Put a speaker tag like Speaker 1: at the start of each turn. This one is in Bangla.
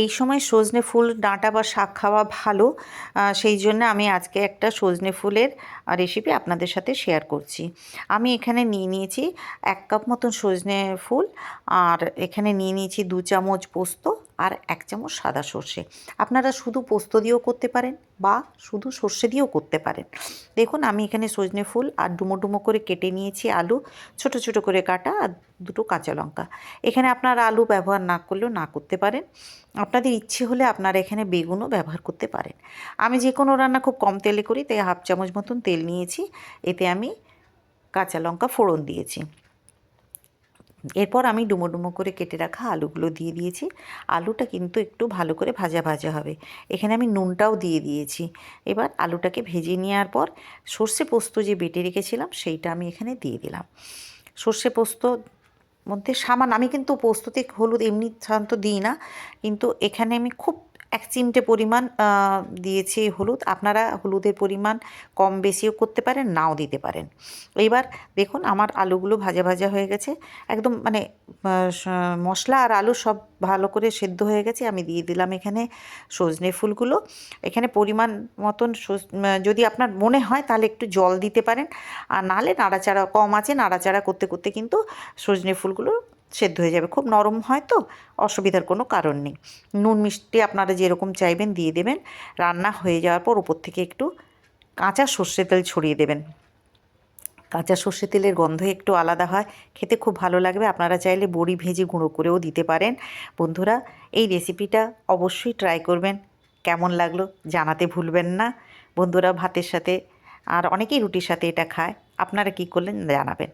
Speaker 1: এই সময় সজনে ফুল, ডাঁটা বা শাক খাওয়া ভালো। সেই জন্য আমি আজকে একটা সজনে ফুলের রেসিপি আপনাদের সাথে শেয়ার করছি। আমি এখানে নিয়ে নিয়েছি এক কাপ মতন সজনে ফুল, আর এখানে নিয়ে নিয়েছি দু চামচ পোস্ত আর এক চামচ সাদা সর্ষে। আপনারা শুধু পোস্ত দিয়েও করতে পারেন বা শুধু সর্ষে দিয়েও করতে পারেন। দেখুন, আমি এখানে সজনে ফুল আর ডুমো ডুমো করে কেটে নিয়েছি আলু, ছোট ছোট করে কাটা আর দুটো কাঁচা লঙ্কা। এখানে আপনারা আলু ব্যবহার না করলেও না করতে পারেন। আপনাদের ইচ্ছে হলে আপনারা এখানে বেগুনও ব্যবহার করতে পারেন। আমি যে কোনো রান্না খুব কম তেলে করি, তাই হাফ চামচ মতন তেল নিয়েছি। এতে আমি কাঁচা লঙ্কা ফোড়ন দিয়েছি। এরপর আমি ডুমো ডুমো করে কেটে রাখা আলুগুলো দিয়ে দিয়েছি। আলুটা কিন্তু একটু ভালো করে ভাজা ভাজা হবে। এখানে আমি নুনটাও দিয়ে দিয়েছি। এবার আলুটাকে ভেজে নেওয়ার পর সর্ষে পোস্ত যে বেটে রেখেছিলাম সেইটা আমি এখানে দিয়ে দিলাম। সর্ষে পোস্ত মধ্যে সামান আমি কিন্তু পোস্ততে হলুদ এমনি সাধারণত দিই না, কিন্তু এখানে আমি খুব এক চিমটে পরিমাণ দিয়েছি হলুদ। আপনারা হলুদের পরিমাণ কম বেশিও করতে পারেন, নাও দিতে পারেন। এইবার দেখুন, আমার আলুগুলো ভাজা ভাজা হয়ে গেছে। একদম মানে মশলা আর আলু সব ভালো করে সেদ্ধ হয়ে গেছে। আমি দিয়ে দিলাম এখানে সজনে ফুলগুলো। এখানে পরিমাণ মতন যদি আপনার মনে হয় তাহলে একটু জল দিতে পারেন। আর নাহলে নাড়াচাড়া, কম আছে নাড়াচাড়া করতে করতে কিন্তু সজনে ফুলগুলো সেদ্ধ হয়ে যাবে। খুব নরম হয় তো, অসুবিধার কোনো কারণ নেই। নুন মিষ্টি আপনারা যেরকম চাইবেন দিয়ে দেবেন। রান্না হয়ে যাওয়ার পর উপর থেকে একটু কাঁচা সর্ষে তেল ছড়িয়ে দেবেন। কাঁচা সর্ষে তেলের গন্ধ একটু আলাদা হয়, খেতে খুব ভালো লাগবে। আপনারা চাইলে বড়ি ভেজে গুঁড়ো করেও দিতে পারেন। বন্ধুরা, এই রেসিপিটা অবশ্যই ট্রাই করবেন। কেমন লাগল জানাতে ভুলবেন না। বন্ধুরা ভাতের সাথে আর অনেকেই রুটির সাথে এটা খায়। আপনারা কী করলেন জানাবেন।